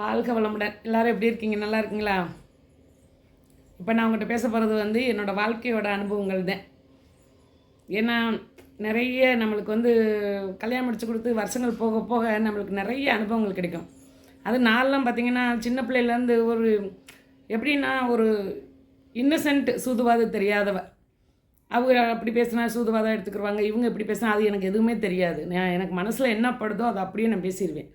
வாழ்க வளமுடன் எல்லாரும் எப்படி இருக்கீங்க? நல்லா இருக்கீங்களா? இப்போ நான் உங்கள்கிட்ட பேச போகிறது வந்து என்னோடய வாழ்க்கையோட அனுபவங்கள் தான். ஏன்னா நிறைய நம்மளுக்கு வந்து கல்யாணம் முடிச்சு கொடுத்து வருஷங்கள் போக போக நம்மளுக்கு நிறைய அனுபவங்கள் கிடைக்கும். அது நாளெலாம் பார்த்திங்கன்னா சின்ன பிள்ளையிலேருந்து ஒரு எப்படின்னா ஒரு இன்னசென்ட் சூதுவாது தெரியாதவ. அவங்க அப்படி பேசினா சூதுவாதம் எடுத்துக்கிடுவாங்க இவங்க இப்படி பேசினா அது எனக்கு எதுவுமே தெரியாது. நான் எனக்கு மனசில் என்ன படுதோ அதை அப்படியே நான் பேசிடுவேன்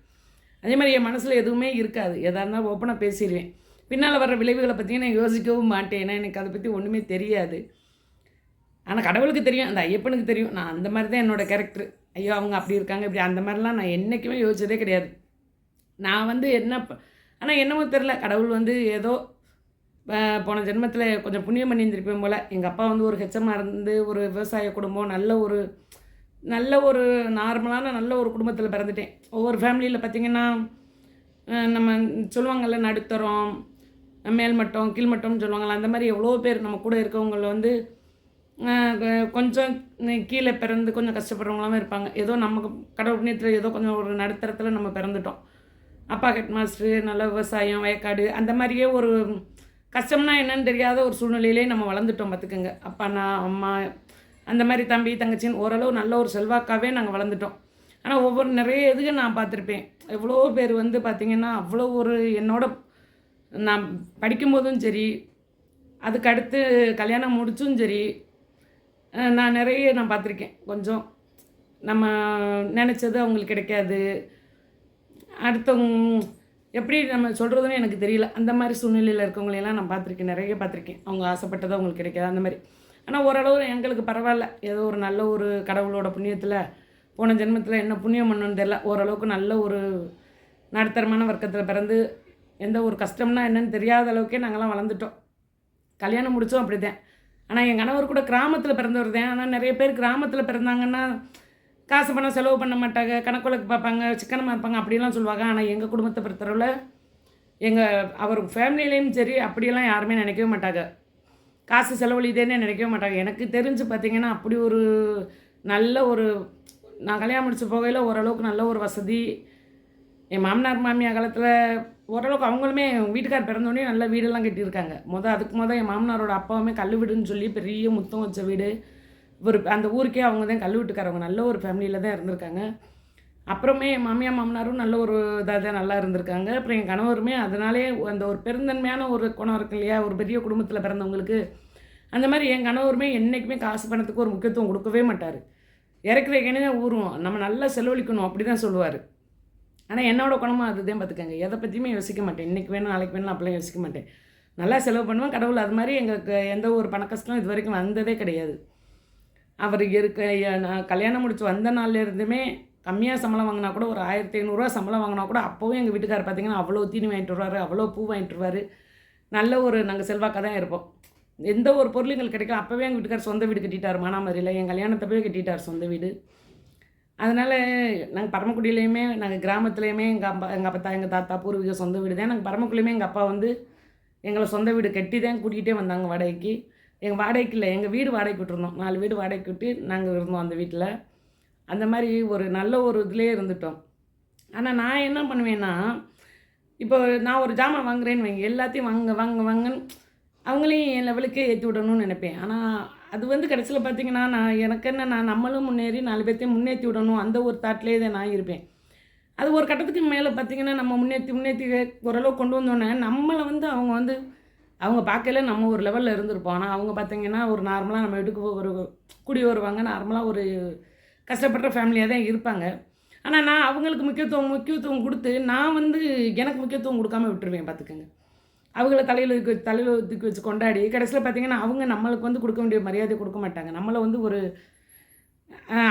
அதே மாதிரி என் மனசில் எதுவுமே இருக்காது. எதாக இருந்தாலும் ஓப்பனாக பேசிடுவேன். பின்னால் வர்ற விளைவுகளை பற்றி நான் யோசிக்கவும் மாட்டேன். ஏன்னா எனக்கு அதை பற்றி ஒன்றுமே தெரியாது. ஆனால் கடவுளுக்கு தெரியும் அந்த ஐயப்பனுக்கு தெரியும். நான் அந்த மாதிரி தான் என்னோடய கேரக்டர் ஐயோ அவங்க அப்படி இருக்காங்க இப்படி. அந்த மாதிரிலாம் நான் என்றைக்குமே யோசிச்சதே கிடையாது. நான் வந்து என்ன ப- ஆனால் என்னமோ தெரில கடவுள் வந்து ஏதோ போன ஜென்மத்தில் கொஞ்சம் புண்ணியம் பண்ணியிருந்திருப்பேன் போல். எங்கள் அப்பா வந்து ஒரு HM ஹெச்சமாக இருந்து ஒரு விவசாய குடும்பம் நல்ல ஒரு நல்ல ஒரு நார்மலான நல்ல ஒரு குடும்பத்தில் பிறந்துட்டேன். ஒவ்வொரு ஃபேமிலியில் பார்த்திங்கன்னா நம்ம சொல்லுவாங்கள்ல நடுத்தரம் மேல்மட்டம் கீழ்மட்டம்னு சொல்லுவாங்கள்ல அந்த மாதிரி எவ்வளோ பேர் நம்ம கூட இருக்கவங்கள வந்து கொஞ்சம் கீழே பிறந்து கொஞ்சம் கஷ்டப்படுறவங்களாம் இருப்பாங்க. ஏதோ நமக்கு கடவுள் புண்ணியத்தில் ஏதோ கொஞ்சம் ஒரு நடுத்தரத்தில் நம்ம பிறந்துட்டோம். அப்பா ஹெட் மாஸ்டரு நல்ல விவசாயம் வயக்காடு அந்த மாதிரியே ஒரு கஷ்டம்னா என்னன்னு தெரியாத ஒரு சூழ்நிலையிலே நம்ம வளர்ந்துட்டோம் பார்த்துக்கோங்க அப்பா நான் அம்மா அந்த மாதிரி தம்பி தங்கச்சின்னு ஓரளவு நல்ல ஒரு செல்வாக்காகவே நாங்கள் வளர்ந்துட்டோம். ஆனால் ஒவ்வொரு நிறைய இதுக்கு நான் பார்த்துருப்பேன். எவ்வளோ பேர் வந்து பார்த்திங்கன்னா அவ்வளோ ஒரு என்னோட நான் படிக்கும்போதும் சரி அதுக்கு அடுத்து கல்யாணம் முடிச்சும் சரி நான் நிறைய நான் பார்த்துருக்கேன். கொஞ்சம் நம்ம நினச்சது அவங்களுக்கு கிடைக்காது. அடுத்தவங்க எப்படி நம்ம சொல்கிறதுன்னு எனக்கு தெரியல. அந்த மாதிரி சூழ்நிலையில் இருக்கவங்களையெல்லாம் நான் பார்த்துருக்கேன். நிறைய பார்த்துருக்கேன். அவங்க ஆசைப்பட்டது அவங்களுக்கு கிடைக்காது. அந்த மாதிரி. ஆனால் ஓரளவு எங்களுக்கு பரவாயில்ல. ஏதோ ஒரு நல்ல ஒரு கடவுளோட புண்ணியத்தில் போன ஜென்மத்தில் என்ன புண்ணியம் பண்ணுன்னு தெரியல. ஓரளவுக்கு நல்ல ஒரு நடுத்தரமான வர்க்கத்தில் பிறந்து எந்த ஒரு கஷ்டம்னா என்னன்னு தெரியாத அளவுக்கே நாங்கள்லாம் வளர்ந்துட்டோம். கல்யாணம் முடித்தோம் அப்படி தான் ஆனால் என் கணவர் கூட கிராமத்தில் பிறந்தவர் தான் ஆனால் நிறைய பேர் கிராமத்தில் பிறந்தாங்கன்னா காசு பணம் செலவு பண்ண மாட்டாங்க. கணக்குலக்கு பார்ப்பாங்க சிக்கனமாக இருப்பாங்க அப்படிலாம் சொல்லுவாங்க. ஆனால் எங்கள் குடும்பத்தை பொறுத்தளவில் எங்கள் அவர் ஃபேமிலியிலையும் சரி அப்படியெல்லாம் யாருமே நினைக்கவே மாட்டாங்க. காசு செலவழிதேன்னு நினைக்கவே மாட்டாங்க. எனக்கு தெரிஞ்சு பார்த்தீங்கன்னா அப்படி ஒரு நல்ல ஒரு நான் கல்யாணம் முடிச்சு போகையில் ஓரளவுக்கு நல்ல ஒரு வசதி. என் மாமனார் மாமியார் காலத்தில் ஓரளவுக்கு அவங்களுமே வீட்டுக்கார் பிறந்தோடனே நல்ல வீடெல்லாம் கட்டியிருக்காங்க. மொதல் அதுக்கு மொதல் என் மாமனாரோட அப்பாவுமே கல் வீடுன்னு சொல்லி பெரிய முத்தம் வச்ச வீடு. ஒரு அந்த ஊருக்கே அவங்க தான் கல் வீட்டுக்காரவங்க. நல்ல ஒரு ஃபேமிலியில் தான் இருந்திருக்காங்க. அப்புறமே என் மாமியார் மாமனாரும் நல்ல ஒரு இதாக தான் நல்லா இருந்திருக்காங்க. அப்புறம் என் கணவருமே அதனாலே அந்த ஒரு பெருந்தன்மையான ஒரு குணம் இருக்கு இல்லையா? ஒரு பெரிய குடும்பத்தில் பிறந்தவங்களுக்கு. அந்த மாதிரி என் கணவருமே என்றைக்குமே காசு பணத்துக்கு ஒரு முக்கியத்துவம் கொடுக்கவே மாட்டார். இறக்குற கிணே ஊறுவோம். நம்ம நல்லா செலவழிக்கணும் அப்படி தான் சொல்லுவார். ஆனால் என்னோட குணமும் அதுதான் பார்த்துக்கங்க எதை பற்றியுமே யோசிக்க மாட்டேன். இன்றைக்கி வேணும் நாளைக்கு வேணும் அப்படிலாம் யோசிக்க மாட்டேன். நல்லா செலவு பண்ணுவேன். கடவுள் அது மாதிரி எங்களுக்கு எந்த ஒரு பண கஷ்டம் இது வரைக்கும் வந்ததே கிடையாது. அவர் இருக்க நான் கல்யாணம் முடித்து வந்த நாள்லேருந்துமே கம்மியாக சம்பளம் வாங்கினா கூட ஒரு ஆயிரத்தி ஐநூறுரூவா சம்பளம் வாங்கினா கூட அப்போவும் எங்கள் வீட்டுக்காரர் பார்த்திங்கன்னா அவ்வளோ தீனி வாங்கிட்டு வருவார் அவ்வளோ பூ வாங்கிட்டு வருவார். நல்ல ஒரு நாங்கள் செல்வாக்காக தான் இருப்போம். எந்த ஒரு பொருள் எங்களுக்கு கிடைக்கல. அப்போவே எங்கள் வீட்டுக்கார் சொந்த வீடு கட்டிட்டார் மானாமரியில். என் கல்யாணத்தை போய் கட்டிட்டார் சொந்த வீடு. அதனால் நாங்கள் பரமக்குடியிலையுமே நாங்கள் கிராமத்துலேயுமே எங்கள் அப்பா எங்கள் அப்பா எங்கள் தாத்தா பூர்வீக சொந்த வீடு தான். நாங்கள் பரமக்குடியிலையுமே எங்கள் அப்பா வந்து எங்களை சொந்த வீடு கட்டி தான் கூட்டிகிட்டே வந்தாங்க வாடகைக்கு. எங்கள் வாடகைக்கு இல்லை எங்கள் வீடு வாடகைக்கு விட்டுருந்தோம். நாலு வீடு வாடகைக்கு விட்டு நாங்கள் இருந்தோம் அந்த வீட்டில் அந்த மாதிரி ஒரு நல்ல ஒரு இதுலேயே இருந்துட்டோம். ஆனால் நான் என்ன பண்ணுவேன்னா இப்போ நான் ஒரு ஜாமான் வாங்குறேன்னு வைங்க எல்லாத்தையும் வாங்க வாங்க வாங்கன்னு அவங்களையும் என் லெவலுக்கே ஏற்றி விடணும்னு நினைப்பேன். ஆனால் அது வந்து கடைசியில் பார்த்தீங்கன்னா நான் எனக்கு என்ன நான் நம்மளும் முன்னேறி நாலு பேர்த்தையும் முன்னேற்றி விடணும் அந்த ஒரு தாட்லேயே தான் நான் இருப்பேன். அது ஒரு கட்டத்துக்கு மேலே பார்த்தீங்கன்னா நம்ம முன்னேற்றி முன்னேற்றி ஓரளவு கொண்டு வந்தோடனே நம்மளை வந்து அவங்க வந்து அவங்க பார்க்கல நம்ம ஒரு லெவலில் இருந்திருப்போம். ஆனால் அவங்க பார்த்திங்கன்னா ஒரு நார்மலாக நம்ம வீட்டுக்கு ஒரு குடி வருவாங்க நார்மலாக ஒரு கஷ்டப்படுற ஃபேமிலியாக தான் இருப்பாங்க. ஆனால் நான் அவங்களுக்கு முக்கியத்துவம் முக்கியத்துவம் கொடுத்து நான் வந்து எனக்கு முக்கியத்துவம் கொடுக்காம விட்டுருவேன் பார்த்துக்கோங்க அவங்கள தலையில் தூக்கி வச்சு தலையில் தூக்கி வச்சு கொண்டாடி கடைசியில் பார்த்தீங்கன்னா அவங்க நம்மளுக்கு வந்து கொடுக்க வேண்டிய மரியாதை கொடுக்க மாட்டாங்க. நம்மளை வந்து ஒரு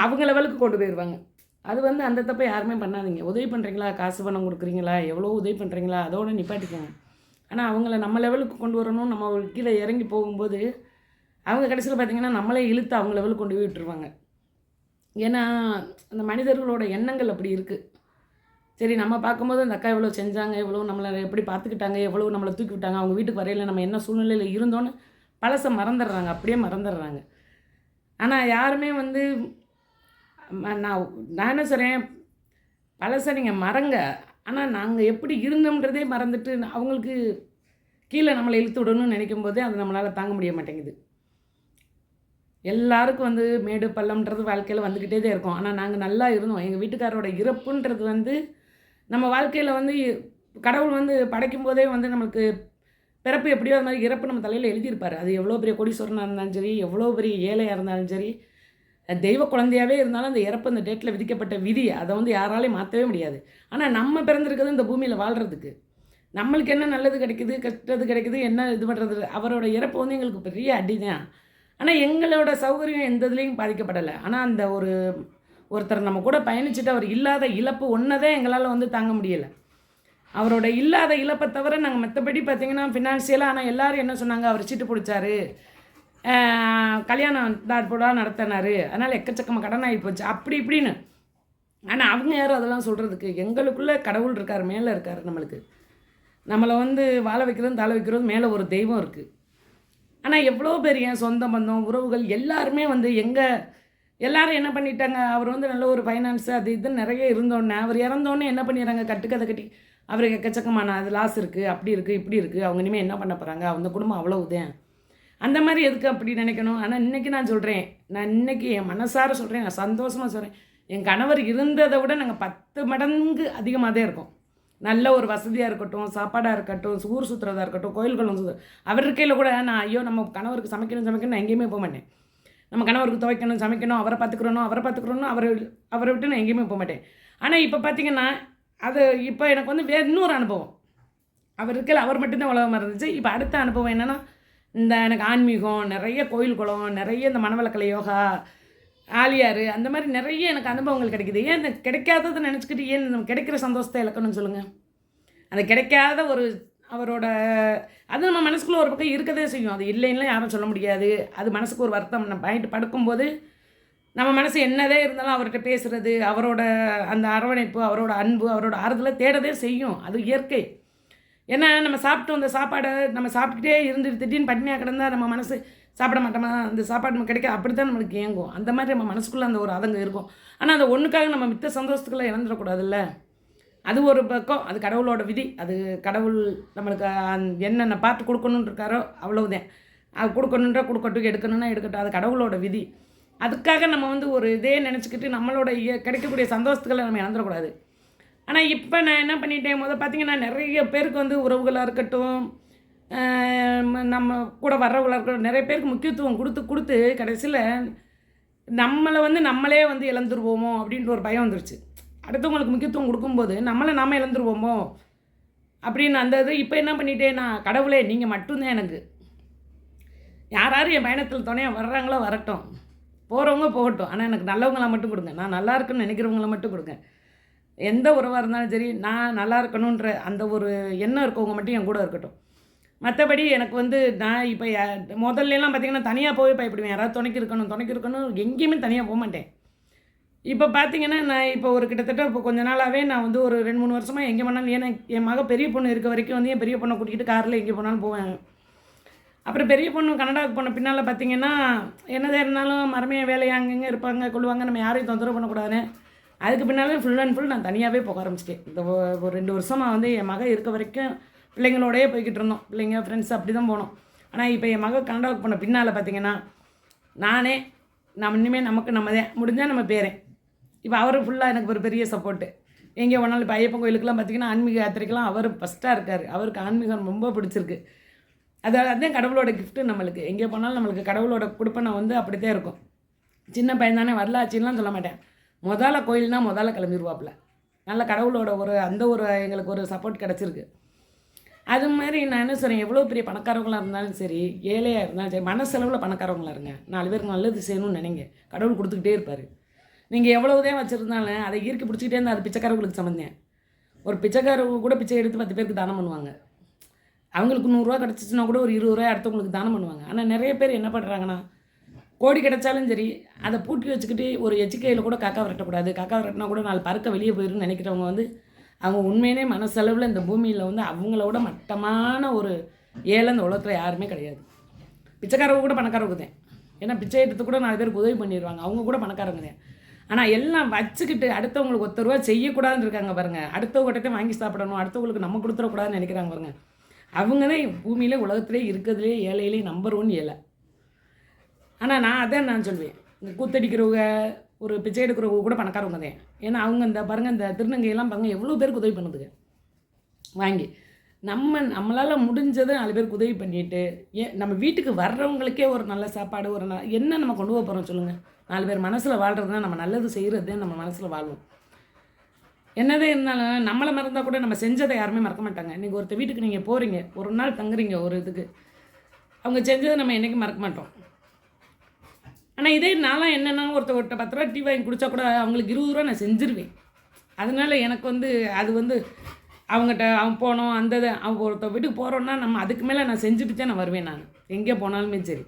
அவங்க லெவலுக்கு கொண்டு போயிடுவாங்க அது வந்து அந்த தப்பை யாருமே பண்ணாதீங்க. உதவி பண்ணுறீங்களா காசு பணம் கொடுக்குறீங்களா? எவ்வளோ உதவி பண்ணுறீங்களா அதோட நிப்பாட்டிக்கோங்க. ஆனால் அவங்கள நம்ம லெவலுக்கு கொண்டு வரணும் நம்ம கீழே இறங்கி போகும்போது அவங்க கடைசியில் பார்த்தீங்கன்னா நம்மளே இழுத்து அவங்க லெவலுக்கு கொண்டு போய் விட்டுருவாங்க. ஏன்னா அந்த மனிதர்களோட எண்ணங்கள் அப்படி இருக்குது சரி நம்ம பார்க்கும்போது அந்த அக்கா இவ்வளோ செஞ்சாங்க இவ்வளோ நம்மளை எப்படி பார்த்துக்கிட்டாங்க எவ்வளோ நம்மளை தூக்கி விட்டாங்க அவங்க வீட்டுக்கு வரையில நம்ம என்ன சூழ்நிலையில் இருந்தோன்னு பழசை மறந்துடுறாங்க அப்படியே மறந்துடுறாங்க. ஆனால் யாருமே வந்து ம- நான் நான் என்ன சொல்கிறேன் பழசை நீங்கள் மறங்க. ஆனால் நாங்கள் எப்படி இருந்தோம்ன்றதே மறந்துட்டு அவங்களுக்கு கீழே நம்மளை இழுத்து விடணும்னு நினைக்கும் போதே அது நம்மளால் தாங்க முடிய மாட்டேங்குது. எல்லாருக்கும் வந்து மேடு பள்ளம்ன்றது வாழ்க்கையில் வந்துக்கிட்டே தான் இருக்கும். ஆனால் நாங்கள் நல்லா இருந்தோம். எங்கள் வீட்டுக்காரோட இறப்புன்றது வந்து நம்ம வாழ்க்கையில் வந்து கடவுள் வந்து படைக்கும் போதே வந்து நம்மளுக்கு பிறப்பு எப்படியோ அது மாதிரி இறப்பு நம்ம தலையில் எழுதியிருப்பார். அது எவ்வளோ பெரிய கோடீஸ்வரனாக இருந்தாலும் சரி எவ்வளோ பெரிய ஏழையாக இருந்தாலும் சரி தெய்வ குழந்தையாகவே இருந்தாலும் அந்த இறப்பு அந்த டேட்டில் விதிக்கப்பட்ட விதி அதை வந்து யாராலையும் மாற்றவே முடியாது. ஆனால் நம்ம பிறந்திருக்கிறது இந்த பூமியில் வாழ்கிறதுக்கு நம்மளுக்கு என்ன நல்லது கிடைக்குது கெட்டது கிடைக்குது என்ன இது பண்ணுறது அவரோட இறப்பு வந்து எங்களுக்கு பெரிய அடி தான் ஆனால் எங்களோட சௌகரியம் எந்த இதுலேயும் பாதிக்கப்படலை. ஆனால் அந்த ஒரு ஒருத்தர் நம்ம கூட பயணிச்சுட்டு அவர் இல்லாத இழப்பு ஒன்றை தான் எங்களால் வந்து தாங்க முடியலை. அவரோட இல்லாத இழப்பை தவிர நாங்கள் மற்றபடி பார்த்தீங்கன்னா ஃபினான்ஷியலாக ஆனால் எல்லோரும் என்ன சொன்னாங்க அவர் சீட்டு பிடிச்சாரு. கல்யாணம் தாட்போடாக நடத்தினார். அதனால் எக்கச்சக்கமாக கடன் ஆகி போச்சு. அப்படி இப்படின்னு. ஆனால் அவங்க யாரும் அதெல்லாம் சொல்கிறதுக்கு எங்களுக்குள்ளே கடவுள் இருக்கார் மேலே இருக்கார் நம்மளுக்கு. நம்மளை வந்து வாழ வைக்கிறதும் தாழ வைக்கிறதும் மேலே ஒரு தெய்வம் இருக்குது ஆனால் எவ்வளோ பெரிய என் சொந்த பந்தம் உறவுகள் எல்லாருமே வந்து எங்கே எல்லாரும் என்ன பண்ணிட்டாங்க? அவர் வந்து நல்ல ஒரு ஃபைனான்ஸு அது இது நிறைய இருந்தோடனே அவர் இறந்தோடனே என்ன பண்ணிடுறாங்க? கட்டுக்கதை கட்டி அவருக்கு எக்கச்சக்கமான அது லாஸ் இருக்குது அப்படி இருக்குது இப்படி இருக்குது அவங்க இனிமேல் என்ன பண்ண போகிறாங்க அவங்க குடும்பம் அவ்வளவுதான் அந்த மாதிரி எதுக்கு அப்படி நினைக்கணும்? ஆனால் இன்றைக்கி நான் சொல்கிறேன் நான் இன்றைக்கி என் மனசார சொல்கிறேன் நான் சந்தோஷமாக சொல்கிறேன் என் கணவர் இருந்ததை விட நாங்கள் பத்து மடங்கு அதிகமாக தான் இருக்கோம். நல்ல ஒரு வசதியாக இருக்கட்டும் சாப்பாடாக இருக்கட்டும் ஊர் சுற்றுறதா இருக்கட்டும் கோயில்களும் சுற்று அவர் இருக்கையில் கூட நான் ஐயோ நம்ம கணவருக்கு சமைக்கணும் சமைக்கணும் நான் எங்கேயுமே போக மாட்டேன். நம்ம கணவருக்கு துவைக்கணும் சமைக்கணும் அவரை பார்த்துக்கிறணும் அவரை பார்த்துக்கிறணும் அவரை அவரை விட்டு நான் எங்கேயுமே போக மாட்டேன். ஆனால் இப்போ பார்த்தீங்கன்னா அது இப்போ எனக்கு வந்து வேறு இன்னொரு அனுபவம். அவர் இருக்கையில் அவர் மட்டும்தான் உலகமாக இருந்துச்சு. இப்போ அடுத்த அனுபவம் என்னென்னா இந்த எனக்கு ஆன்மீகம் நிறைய கோயில் குளம் நிறைய இந்த மனவளக்கலை யோகா ஆலியார் அந்த மாதிரி நிறைய எனக்கு அனுபவங்கள் கிடைக்குது. ஏன் இந்த கிடைக்காததை நினச்சிக்கிட்டு ஏன் நம்ம கிடைக்கிற சந்தோஷத்தை இழக்கணும்னு சொல்லுங்கள் அந்த கிடைக்காத ஒரு அவரோட அது நம்ம மனசுக்குள்ளே ஒரு பக்கம் இருக்கதே செய்யும். அது இல்லைன்னா யாரும் சொல்ல முடியாது. அது மனசுக்கு ஒரு வருத்தம். நம்ம நைட்டு படுக்கும்போது நம்ம மனசு என்னதே இருந்தாலும் அவர்கிட்ட பேசுகிறது அவரோட அந்த அரவணைப்பு அவரோட அன்பு அவரோட ஆறுதலை தேடதே செய்யும். அது இயற்கை. ஏன்னா நம்ம சாப்பிட்டு அந்த சாப்பாடை நம்ம சாப்பிட்டுட்டே இருந்து திடீர்னு பட்டினியாக கிடந்தால் நம்ம மனசு சாப்பிட மாட்டோமா? அந்த சாப்பாடு நம்ம கிடைக்க அப்படி தான் நம்மளுக்கு ஏங்கும் அந்த மாதிரி நம்ம மனசுக்குள்ளே அந்த ஒரு அதங்கம் இருக்கும். ஆனால் அந்த ஒன்றுக்காக நம்ம மித்த சந்தோஷத்துக்குள்ளே இழந்துடக்கூடாதுல்ல? அது ஒரு பக்கம் அது கடவுளோட விதி. அது கடவுள் நம்மளுக்கு என்னென்ன பார்த்து கொடுக்கணுன்னு இருக்காரோ அவ்வளவுதான். அது கொடுக்கணுன்றா கொடுக்கட்டும் எடுக்கணும்னா எடுக்கட்டும் அது கடவுளோட விதி. அதுக்காக நம்ம வந்து ஒரு இதே நினச்சிக்கிட்டு நம்மளோட கிடைக்கக்கூடிய சந்தோஷத்துக்களை நம்ம இழந்துடக்கூடாது. ஆனால் இப்போ நான் என்ன பண்ணிட்டேன்? முதல் பார்த்தீங்கன்னா நிறைய பேருக்கு வந்து உறவுகளாக இருக்கட்டும் நம்ம கூட வர்றவங்களாக இருக்கட்டும் நிறைய பேருக்கு முக்கியத்துவம் கொடுத்து கொடுத்து கடைசியில் நம்மளை வந்து நம்மளே வந்து இழந்துருவோமோ அப்படின்ற ஒரு பயம் வந்துருச்சு. அடுத்தவங்களுக்கு முக்கியத்துவம் கொடுக்கும்போது நம்மளை நாம் இழந்துருவோமோ அப்படின்னு அந்த இது இப்போ என்ன பண்ணிட்டேன் நான் கடவுளே நீங்கள் மட்டும்தான் எனக்கு. யார் என் பயணத்தில் துணையாக வர்றாங்களோ வரட்டும். போகிறவங்க போகட்டும். ஆனால் எனக்கு நல்லவங்களாம் மட்டும் கொடுங்க. நான் நல்லா இருக்குன்னு நினைக்கிறவங்கள மட்டும் கொடுங்க. எந்த உறவாக இருந்தாலும் சரி நான் நல்லா இருக்கணுன்ற அந்த ஒரு எண்ணம் இருக்கவங்க மட்டும் என் கூட இருக்கட்டும். மற்றபடி எனக்கு வந்து நான் இப்போ முதல்லலாம் பார்த்தீங்கன்னா தனியாக போய் பயப்படுவேன். யாராவது துணைக்கு இருக்கணும் துணைக்கு இருக்கணும் எங்கேயுமே தனியாக போக மாட்டேன். இப்போ பார்த்தீங்கன்னா நான் இப்போ ஒரு கிட்டத்தட்ட இப்போ கொஞ்ச நாளாகவே நான் வந்து ஒரு ரெண்டு மூணு வருஷமாக எங்கே போனாலும் ஏன்னா என் மக பெரிய பொண்ணு இருக்க வரைக்கும் வந்து என் பெரிய பொண்ணை கூட்டிகிட்டு காரில் எங்கே போனாலும் போவேன் அப்புறம் பெரிய பொண்ணு கனடாவுக்கு போன பின்னால் பார்த்தீங்கன்னா என்னதான் இருந்தாலும் மரமைய வேலையாக அங்கங்கே இருப்பாங்க கொள்ளுவாங்க நம்ம யாரையும் தொந்தரவு பண்ணக்கூடாதுன்னு அதுக்கு பின்னாலே ஃபுல் அண்ட் ஃபுல் நான் தனியாகவே போக ஆரம்பிச்சிட்டேன். இந்த ஒரு ரெண்டு வருஷமாக வந்து என் மக இருக்க வரைக்கும் பிள்ளைங்களோடயே போய்கிட்டு இருந்தோம். பிள்ளைங்க ஃப்ரெண்ட்ஸ் அப்படி தான் போனோம். ஆனால் இப்போ என் மக கனடாவுக்கு போன பின்னால் பார்த்தீங்கன்னா நானே நம்ம இனிமேல் நமக்கு நம்ம தான் முடிஞ்சால் நம்ம பேரேன் இப்போ அவர் ஃபுல்லாக எனக்கு ஒரு பெரிய சப்போர்ட்டு எங்கே போனாலும் இப்போ ஐயப்பன் கோயிலுக்குலாம் பார்த்தீங்கன்னா ஆன்மீக யாத்திரைக்கெலாம் அவர் ஃபஸ்ட்டாக இருக்கார். அவருக்கு ஆன்மீகம் ரொம்ப பிடிச்சிருக்கு. அது அதுதான் கடவுளோட கிஃப்ட்டு நம்மளுக்கு. எங்கே போனாலும் நம்மளுக்கு கடவுளோட கொடுப்பனை வந்து அப்படித்தான் இருக்கும். சின்ன பையன் தானே வரலாச்சின்லாம் சொல்ல மாட்டேன். முதல்ல கோயில்னா முதல்ல கிளம்பிடுவாப்புல நல்ல கடவுளோட ஒரு அந்த ஒரு எங்களுக்கு ஒரு சப்போர்ட் கிடச்சிருக்கு. அது மாதிரி நான் என்ன சொல்கிறேன் எவ்வளோ பெரிய பணக்காரவங்களாக இருந்தாலும் சரி ஏழையாக இருந்தாலும் சரி மனசெலவில் பணக்காரவங்களாக இருங்க. நாலு பேருக்கு நல்லது செய்யணும்னு நினைங்க. கடவுள் கொடுத்துக்கிட்டே இருப்பார். நீங்கள் எவ்வளவுதான் வச்சுருந்தாலும் அதை ஈர்க்கி பிடிச்சிக்கிட்டே இருந்தால் அது பிச்சைக்காரங்களுக்கு சம்மந்தேன் ஒரு பிச்சைக்காரவங்க கூட பிச்சை எடுத்து பத்து பேருக்கு தானம் பண்ணுவாங்க. அவங்களுக்கு நூறுரூவா கிடச்சிச்சின்னா கூட ஒரு இருபது ரூபாய் அடுத்தவங்களுக்கு தானம் பண்ணுவாங்க. ஆனால் நிறைய பேர் என்ன பண்ணுறாங்கன்னா கோடி கிடைச்சாலும் சரி அதை பூட்டி வச்சுக்கிட்டு ஒரு எச்சிக்கையில் கூட காக்கா விரட்டக்கூடாது. காக்கா விரட்டினா கூட நாலு பறக்க வெளியே போயிருன்னு நினைக்கிறவங்க வந்து அவங்க உண்மையிலே மனசளவில் இந்த பூமியில் வந்து அவங்களோட மட்டமான ஒரு ஏழை இந்த உலகத்தில் யாருமே கிடையாது. பிச்சைக்காரவங்க கூட பணக்காரவங்க தான். ஏன்னா பிச்சை எடுத்து கூட நாலு பேருக்கு உதவி பண்ணிடுவாங்க. அவங்க கூட பணக்காரங்க தான். ஆனால் எல்லாம் வச்சுக்கிட்டு அடுத்தவங்களுக்கு ஒத்த ரூபா செய்யக்கூடாதுன்னு இருக்காங்க பாருங்க. அடுத்தவங்ககிட்ட வாங்கி சாப்பிடணும். அடுத்தவங்களுக்கு நம்ம கொடுத்துடக்கூடாதுன்னு நினைக்கிறாங்க பாருங்க. அவங்க தான் பூமியிலே உலகத்திலே இருக்கிறதுலே ஏழையிலே நம்பர் ஒன் ஏழை. ஆனால் நான் அதான் நான் சொல்வேன். இந்த கூத்தடிக்கிறவங்க ஒரு பிச்சை எடுக்கிறவங்க கூட பணக்காரவங்க தான். ஏன்னா அவங்க இந்த பாருங்க இந்த திருநங்கையெல்லாம் பாருங்க எவ்வளோ பேருக்கு உதவி பண்ணுதுங்க. வாங்கி. நம்ம நம்மளால் முடிஞ்சதை நாலு பேருக்கு உதவி பண்ணிட்டு ஏன் நம்ம வீட்டுக்கு வர்றவங்களுக்கே ஒரு நல்ல சாப்பாடு ஒரு ந என்ன நம்ம கொண்டு போக போகிறோம் சொல்லுங்கள் நாலு பேர் மனசில் வாழ்கிறது தான் நம்ம நல்லது செய்கிறது தான் நம்ம மனசில் வாழ்வோம் என்னதே இருந்தாலும் நம்மளை மறந்தால் கூட நம்ம செஞ்சதை யாருமே மறக்க மாட்டாங்க. நீங்கள் ஒருத்தர் வீட்டுக்கு நீங்கள் போகிறீங்க ஒரு நாள் தங்குறீங்க ஒரு இதுக்கு. அவங்க செஞ்சதை நம்ம என்றைக்கும் மறக்க மாட்டோம். ஆனால் இதே நான்லாம் என்னென்னா ஒருத்தவர்கிட்ட ஒருத்தர் பத்து ரூபா டீ வாங்கி குடித்தா கூட அவங்களுக்கு இருபது ரூபா நான் செஞ்சிருவேன். அதனால எனக்கு வந்து அது வந்து அவங்ககிட்ட அவன் போனோம் அந்த அவங்க ஒருத்த வீட்டுக்கு போகிறோன்னா நம்ம அதுக்கு மேலே நான் செஞ்சுட்டு தான் நான் வருவேன் நான். எங்கே போனாலுமே சரி.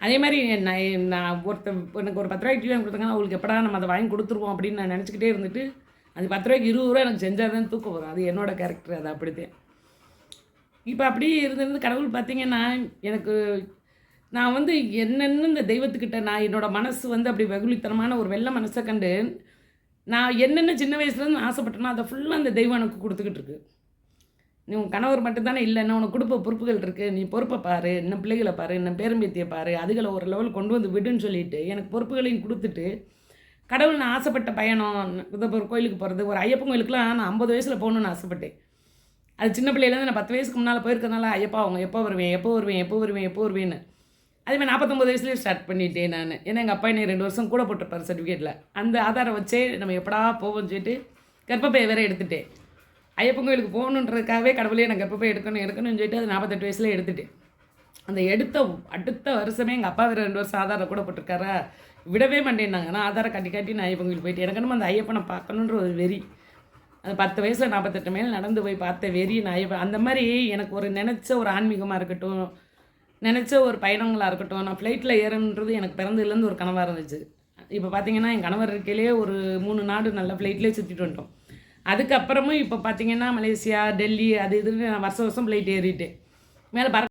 அதே மாதிரி நான் நான் ஒருத்த எனக்கு ஒரு பத்து ரூபாய்க்கு டீ வாங்கி கொடுத்தாங்கன்னா அவங்களுக்கு எப்படா நம்ம அதை வாங்கி கொடுத்துருவோம் அப்படின்னு நான் நினச்சிக்கிட்டே இருந்துட்டு அது பத்து ரூபாய்க்கு இருபது ரூபா எனக்கு செஞ்சால் தான் தூக்கம் வரும். அது என்னோடய கேரக்டர் அது அப்படித்தான். இப்போ அப்படியே இருந்திருந்து கடவுள் பார்த்தீங்கன்னா எனக்கு நான் வந்து என்னென்னு இந்த தெய்வத்துக்கிட்ட நான் என்னோடய மனசு வந்து அப்படி வெகுளித்தனமான ஒரு வெள்ளை மனசை கண்டு நான் என்னென்ன சின்ன வயசுலேருந்து ஆசைப்பட்டேனோ அதை ஃபுல்லாக அந்த தெய்வம் எனக்கு கொடுத்துக்கிட்டு இருக்கு. நீ உன் கணவர் மட்டும்தானே இல்லைன்னா உனக்கு கொடுப்ப பொறுப்புகள் இருக்குது நீ பொறுப்பை பாரு இன்னும் பிள்ளைகளை பாரு இன்னும் பேரம்பேத்தியை பாரு அதுகளை ஒரு லெவல் கொண்டு வந்து விடுன்னு சொல்லிட்டு எனக்கு பொறுப்புகளையும் கொடுத்துட்டு கடவுள் நான் ஆசைப்பட்ட பயணம் ஒரு கோயிலுக்கு போகிறது ஒரு ஐயப்பன் கோயிலுக்குலாம் நான் ஐம்பது வயசில் போகணுன்னு ஆசைப்பட்டேன். அது சின்ன பிள்ளையிலேருந்து நான் பத்து வயசுக்கு முன்னால் போயிருக்கனால ஐயப்பா அவங்க எப்போ வருவேன் எப்போ வருவேன் எப்போ வருவேன் எப்போ வருவேன்னு அதே மாதிரி நாற்பத்தொம்பது வயசுலேயே ஸ்டார்ட் பண்ணிட்டேன் நான். ஏன்னா எங்கள் அப்பா என்னை ரெண்டு வருஷம் கூட போட்டிருப்பார் சர்டிஃபிகேட்டில் அந்த ஆதாரம் வச்சே நம்ம எப்படா போவோம்னு சொல்லிட்டு கர்ப்பப்பையை வேற எடுத்துட்டேன். ஐயப்பன் கோயிலுக்கு போகணுன்றதுக்காகவே கடவுளே நான் கர்ப்பப்பை எடுக்கணும் எடுக்கணும்னு சொல்லிட்டு அது நாற்பத்தெட்டு வயசுல எடுத்துட்டேன். அந்த எடுத்த அடுத்த வருஷமே எங்கள் அப்பா வேறு ரெண்டு வருஷம் ஆதாரம் கூட போட்டிருக்காரா? விடவே மாட்டேன்னாங்க. நான் ஆதாரம் கட்டி காட்டி நான் ஐயப்பன் கோயில் போயிட்டு எனக்கு நம்ம அந்த ஐயப்பனை பார்க்கணுன்ற ஒரு வெறி. அது பத்து வயசில் நாற்பத்தெட்டு மேல் நடந்து போய் பார்த்த வெறி நான் ஐயப்பன். அந்த மாதிரி எனக்கு ஒரு நினச்ச ஒரு ஆன்மீகமாக இருக்கட்டும் நினச்ச ஒரு பயணங்களாக இருக்கட்டும் நான் ஃப்ளைட்டில் ஏறணுன்றது எனக்கு பிறந்ததுலேருந்து ஒரு கனவாக இருந்துச்சு. இப்போ பார்த்தீங்கன்னா என் கணவர் இருக்கையிலே ஒரு மூணு நாடு நல்ல ஃப்ளைட்லேயே சுற்றிட்டு வந்துட்டோம் அதுக்கப்புறமும் இப்போ பார்த்தீங்கன்னா மலேசியா டெல்லி அது இதுன்னு நான் வருஷம் வருஷம் ஃப்ளைட் ஏறிட்டேன் மேலே பறக்க